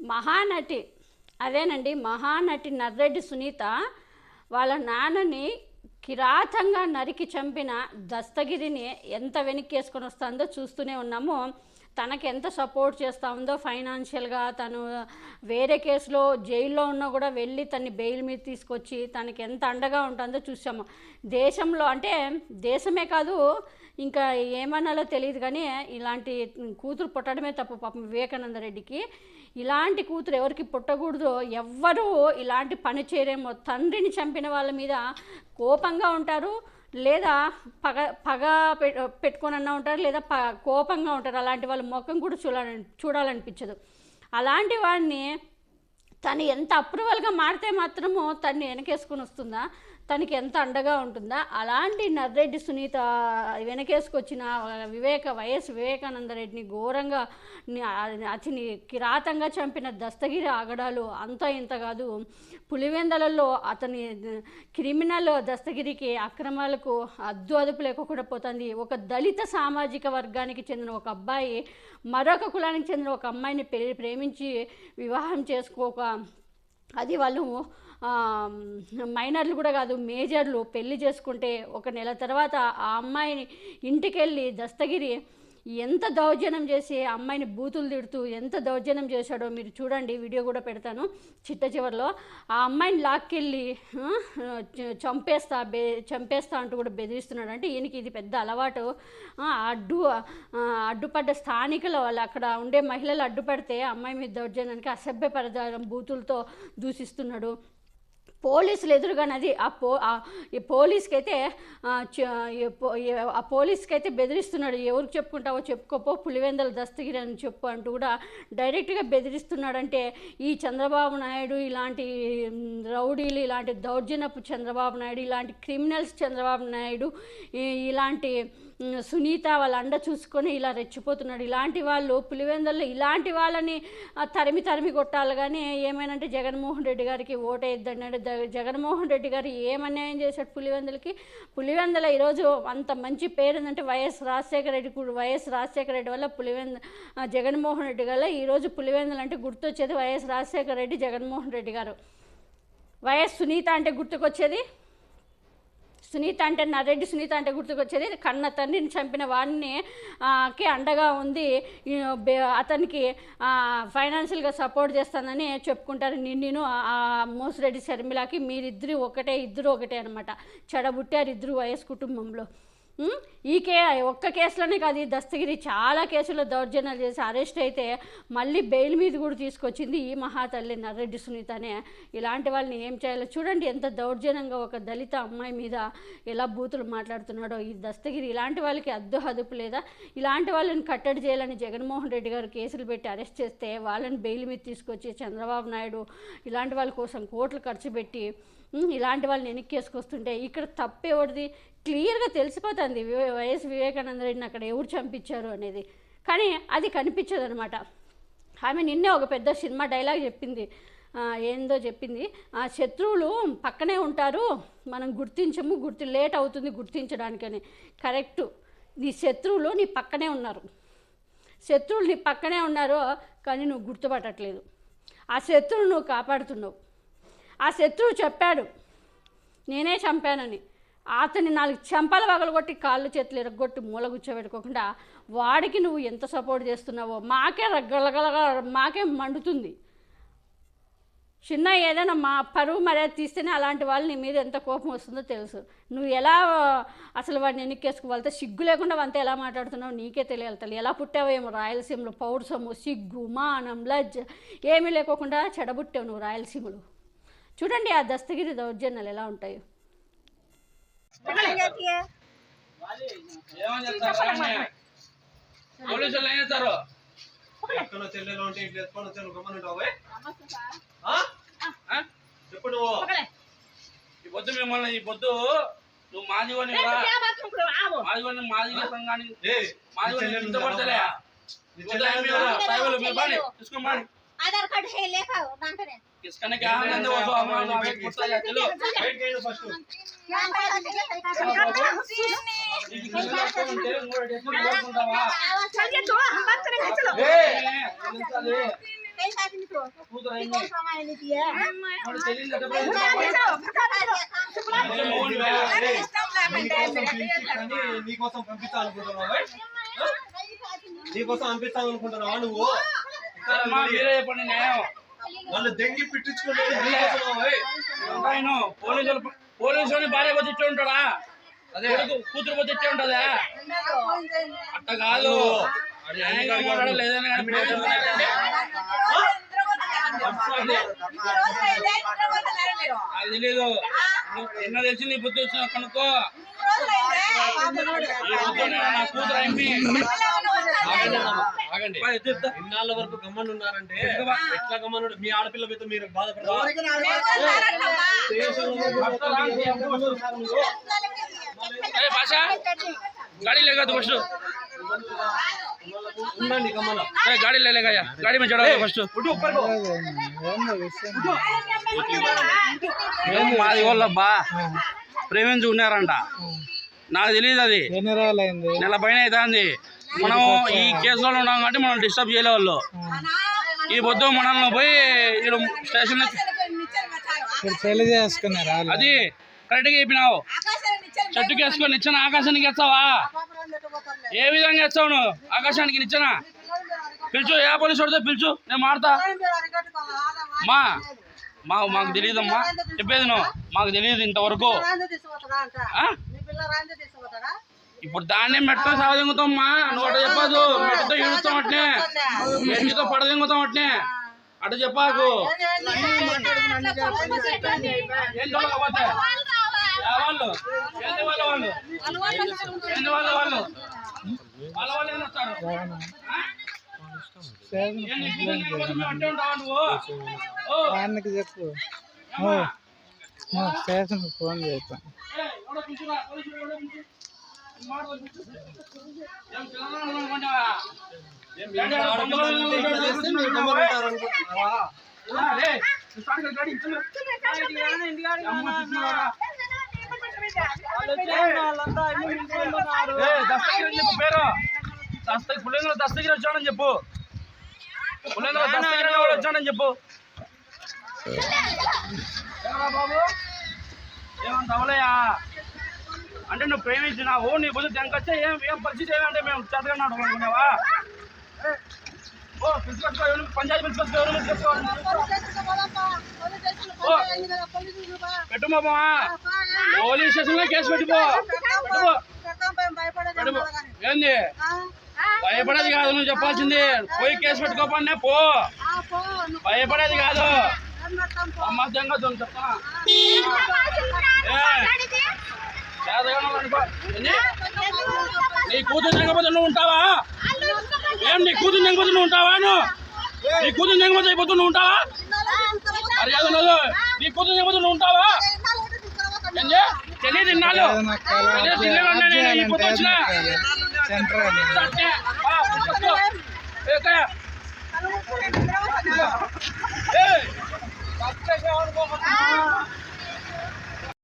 మహానటి అదేనండి మహానటి నర్రెడ్డి సునీత వాళ్ళ నాన్నని కిరాతంగా నరికి చంపిన దస్తగిరిని ఎంత వెనక్కి వేసుకొని వస్తుందో చూస్తూనే ఉన్నాము. తనకి ఎంత సపోర్ట్ చేస్తూ ఉందో ఫైనాన్షియల్గా తను వేరే కేసులో జైల్లో ఉన్నా కూడా వెళ్ళి తన్ని బెయిల్ మీద తీసుకొచ్చి తనకి ఎంత అండగా ఉంటుందో చూసాము. దేశంలో అంటే దేశమే కాదు ఇంకా ఏమన్నాలో తెలియదు కానీ ఇలాంటి కూతురు పుట్టడమే తప్పు పాపం వివేకానంద రెడ్డికి. ఇలాంటి కూతురు ఎవరికి పుట్టకూడదు ఎవ్వరూ ఇలాంటి పని చేయరేమో. తండ్రిని చంపిన వాళ్ళ మీద కోపంగా ఉంటారు లేదా పగ పగ పె- పెట్టుకొనన్నా ఉంటారు లేదా ప కోపంగా ఉంటారు. అలాంటి వాళ్ళ ముఖం కూడా చూడాలని చూడాలనిపించదు. అలాంటి వాడిని తను ఎంత అప్రూవల్గా మారితే మాత్రము తన్ని వెనకేసుకొని వస్తుందా? తనకి ఎంత అండగా ఉంటుందా? అలాంటి నర్రెడ్డి సునీత వెనకేసుకొచ్చిన వివేక వైఎస్ వివేకానంద రెడ్డిని ఘోరంగా అతిని కిరాతంగా చంపిన దస్తగిరి ఆగడాలు అంత ఇంత కాదు. పులివెందలలో అతని క్రిమినల్ దస్తగిరికి అక్రమాలకు అద్దు అదుపు లేకుండా పోతుంది. ఒక దళిత సామాజిక వర్గానికి చెందిన ఒక అబ్బాయి మరొక కులానికి చెందిన ఒక అమ్మాయిని పె- ప్రేమించి వివాహం చేసుకోక అది వాళ్ళు మైనర్లు కూడా కాదు మేజర్లు పెళ్ళి చేసుకుంటే ఒక నెల తర్వాత ఆ అమ్మాయిని ఇంటికెళ్ళి దస్తగిరి ఎంత దౌర్జన్యం చేసి అమ్మాయిని బూతులు తిడుతూ ఎంత దౌర్జన్యం చేశాడో మీరు చూడండి వీడియో కూడా పెడతాను చిట్ట చివరిలో. ఆ అమ్మాయిని లాక్కెళ్ళి చంపేస్తా బె చంపేస్తా అంటూ కూడా బెదిరిస్తున్నాడు అంటే ఈయనకి ఇది పెద్ద అలవాటు. అడ్డు అడ్డుపడ్డ స్థానికులు వాళ్ళు అక్కడ ఉండే మహిళలు అడ్డుపడితే అమ్మాయి మీద దౌర్జన్యానికి అసభ్య పరదారం బూతులతో దూషిస్తున్నాడు. పోలీసులు ఎదురుగానది ఆ పో ఈ పోలీస్కి అయితే ఆ, పోలీస్కి అయితే బెదిరిస్తున్నాడు. ఎవరికి చెప్పుకుంటావో చెప్పుకోపో పులివెందల దస్తగిరి అని చెప్పు అంటూ కూడా డైరెక్ట్గా బెదిరిస్తున్నాడంటే ఈ చంద్రబాబు నాయుడు ఇలాంటి రౌడీలు ఇలాంటి దౌర్జన్యపు చంద్రబాబు నాయుడు ఇలాంటి క్రిమినల్స్ చంద్రబాబు నాయుడు ఇలాంటి సునీత వాళ్ళ అండ చూసుకొని ఇలా రెచ్చిపోతున్నాడు. ఇలాంటి వాళ్ళు పులివెందుల్లో ఇలాంటి వాళ్ళని తరిమి తరిమి కొట్టాలి కానీ ఏమైనంటే జగన్మోహన్ రెడ్డి గారికి ఓటేద్దండి జగన్మోహన్ రెడ్డి గారు ఏం చేశాడు పులివెందులకి? పులివెందుల ఈరోజు అంత మంచి పేరు ఉందంటే వైఎస్ రాజశేఖర రెడ్డి కూడా వైఎస్ రాజశేఖర రెడ్డి వల్ల పులివెంద జగన్మోహన్ రెడ్డి వల్ల ఈరోజు పులివెందులు అంటే గుర్తొచ్చేది వైఎస్ రాజశేఖర రెడ్డి జగన్మోహన్ రెడ్డి గారు. వైఎస్ సునీత అంటే గుర్తుకొచ్చేది? సునీత అంటే నరెడ్డి సునీత అంటే గుర్తుకొచ్చేది. కన్న తండ్రిని చంపిన వాడిని కి అండగా ఉంది. అతనికి ఫైనాన్షియల్గా సపోర్ట్ చేస్తానని చెప్పుకుంటారు. నిన్ను మోసిరెడ్డి షర్మిలాకి మీరిద్దరు ఒకటే ఇద్దరు ఒకటే అనమాట చెడబుట్టారు ఇద్దరు వయస్ కుటుంబంలో. ఈ కే ఒక్క కేసులోనే కాదు ఈ దస్తగిరి చాలా కేసుల్లో దౌర్జన్యాలు చేసి అరెస్ట్ అయితే మళ్ళీ బెయిల్ మీద కూడా తీసుకొచ్చింది ఈ మహాతల్లి నర్రెడ్డి సునీతనే. ఇలాంటి వాళ్ళని ఏం చేయాలో చూడండి ఎంత దౌర్జన్యంగా ఒక దళిత అమ్మాయి మీద ఎలా బూతులు మాట్లాడుతున్నాడో. ఈ దస్తగిరి ఇలాంటి వాళ్ళకి అద్దు హదుపు లేదా? ఇలాంటి వాళ్ళని కట్టడి చేయాలని జగన్మోహన్ రెడ్డి గారు కేసులు పెట్టి అరెస్ట్ చేస్తే వాళ్ళని బెయిల్ మీద తీసుకొచ్చి చంద్రబాబు నాయుడు ఇలాంటి వాళ్ళ కోసం కోట్లు ఖర్చు పెట్టి ఇలాంటి వాళ్ళని వెనక్కి వేసుకొస్తుంటే ఇక్కడ తప్పేవాడిది? క్లియర్గా తెలిసిపోతుంది వైఎస్ వివేకానంద రెడ్డిని అక్కడ ఎవరు చంపించారు అనేది. కానీ అది కనిపించదు అనమాట ఆమె నిన్నే ఒక పెద్ద సినిమా డైలాగ్ చెప్పింది. ఏందో చెప్పింది. ఆ శత్రువులు పక్కనే ఉంటారు మనం గుర్తించము గుర్తు లేట్ అవుతుంది గుర్తించడానికని. కరెక్టు. నీ శత్రువులు నీ పక్కనే ఉన్నారు. శత్రువులు నీ పక్కనే ఉన్నారు కానీ నువ్వు గుర్తుపట్టట్లేదు. ఆ శత్రువు నువ్వు కాపాడుతున్నావు. ఆ శత్రువు చెప్పాడు నేనే చంపానని. అతని నాలుగు చెంపలు పగలగొట్టి కాళ్ళు చేతులు ఎరగొట్టి మూల కూర్చోబెట్టుకోకుండా వాడికి నువ్వు ఎంత సపోర్ట్ చేస్తున్నావో మాకే రగలగలగా మాకే మండుతుంది. చిన్న ఏదైనా మా పరువు మర్యాద తీస్తేనే అలాంటి వాళ్ళు నీ మీద ఎంత కోపం వస్తుందో తెలుసు. నువ్వు ఎలా అసలు వాడిని ఎన్నికేసుకు వెళ్తే సిగ్గు లేకుండా వంత ఎలా మాట్లాడుతున్నావు నీకే తెలియాలి తల్లి. ఎలా పుట్టావేమో రాయలసీమలో పౌరుసము సిగ్గు మానం లజ్జ ఏమీ లేకోకుండా చెడబుట్టావు నువ్వు రాయలసీమలో. చూడండి ఆ దస్తగిరి దౌర్జన్యాలు ఎలా ఉంటాయో. పోలీసులు ఏం చేస్తారు ఎక్కడ నువ్వు ఈ పొద్దు మిమ్మల్ని ఈ పొద్దు నువ్వు మాదివని మాదివని మాదిగ సంఘానికి మాదివని చింతపడతలే తీసుకోమని ఆధార్ కార్డు లేక దాంట్లోనే తీసుకొని क्या है नंदे वो हमारा आगे कुत्ता या चलो బయటికి వెళ్ళు first. ఇది కింద ఉంటే మూడు డెసిబెల్ కొట్టుకుంటావా చదివే తో హంబత్తనే హెచ్చలో ఏ నిలిచాలి कहीं साथ में तो కూతురు అయింది कौन समय नहीं दिया వాడు తెలియదు ఎట్ట పోయిందో. అసలు మౌనివా? ఏయ్, నీకోసం పిలిచి కానీ నీకోసం పంపించాలనుకుంటున్నావా నీకోసం పంపించాలనుకుంటున్నావా నువ్వు అమ్మా, మీరే చెప్పండి న్యాయం వాళ్ళు దెంగి పిట్టించుకుంటే నీకోసమా, ఏయ్? ఆయన పోలీసులు పోలీసుని భార్య పోతే ఇచ్చే ఉంటాడా? అదే. కూతురు పోతే ఇచ్చే ఉంటదా? అట్ట కాదు. అది తెలీదు. నిన్న తెలిసి నీ బుద్ధి వచ్చిన కనుక్కో. నా కూతురు ఎంపీ. ఇన్నాళ్ళ వరకు గమ్మని ఉన్నారంటే ఎట్లా గమ్మనుడు? మీ ఆడపిల్ల మీద మీరు గాడి ఫస్ట్. గాడి లేకయ్యా గాడి మీద ఫస్ట్. మాది బా ప్రేమించి ఉన్నారంట. నాకు తెలియదు అది. నెల పైన అవుతుంది. మనం ఈ కేసులో ఉన్నాం కాబట్టి మనం డిస్టర్బ్ చేయలే వాళ్ళు ఈ పొద్దు మనల్ని పోయి ఇక్కడ స్టేషన్ పెళ్ళి చేసుకున్నారా? అది కరెక్ట్గా చెప్పినావు. చెట్టుకి వేసుకొని నిచ్చిన ఆకాశానికి ఎత్తావా? ఏ విధంగా ఎత్తావు నువ్వు? ఆకాశానికి నిచ్చిన. పిలుచు ఏ పోలీసు వాడితో పిలుచు? నేను మాడతా మా మా మాకు తెలియదమ్మా. చెప్పేది నువ్వు. మాకు తెలియదు ఇంతవరకు. ఆ? ఇప్పుడు దాన్నే మెట్ట సావదింగుతామ్మా నువ్వు అట్ట చెప్పదు మెట్టతో ఈడుతాం అట్నే. మెట్టితో పడదింగుతాం అట్నే. అట్ట చెప్పాకు. వాళ్ళు వాళ్ళ? వాళ్ళు వాళ్ళ? అంటే వానికి చెప్పు. స్టేషన్కి ఫోన్ చేస్తాను ఏయ్, దస్తగిరి పేరు వచ్చాడని చెప్పు పులిందులో దస్తగిరి వచ్చాడని చెప్పు బాబు ఏమంత అవలయ్యా అంటే నువ్వు ప్రేమించినావు నీ బుద్ధి తెంకొచ్చే ఏం ఏం పరిస్థితి ఏమంటే మేము చదవన్నాడు అనుకున్నావా ఓ పిలుచుకొచ్చుకో ఎవరు పంచాయతీ ఎవరు పోలీస్ స్టేషన్లో కేసు పెట్టుకో ఏంది భయపడేది కాదు నువ్వు చెప్పాల్సింది పోయి కేసు పెట్టుకోపన్నా పో భయపడేది కాదు అమ్మ దెంగ నీ కూతురు జంగపోతే నువ్వు ఉంటావా? ఏం నీ కూతురు జంగపోతే నువ్వు ఉంటావా? నువ్వు నీ కూతురు జంగపోతే అయిపోతు నువ్వు ఉంటావా? మర్యాద నీ కూతురు జంగపోతే నువ్వు ఉంటావా? తెలియదు తిన్నాలు తెలియదు వచ్చిన.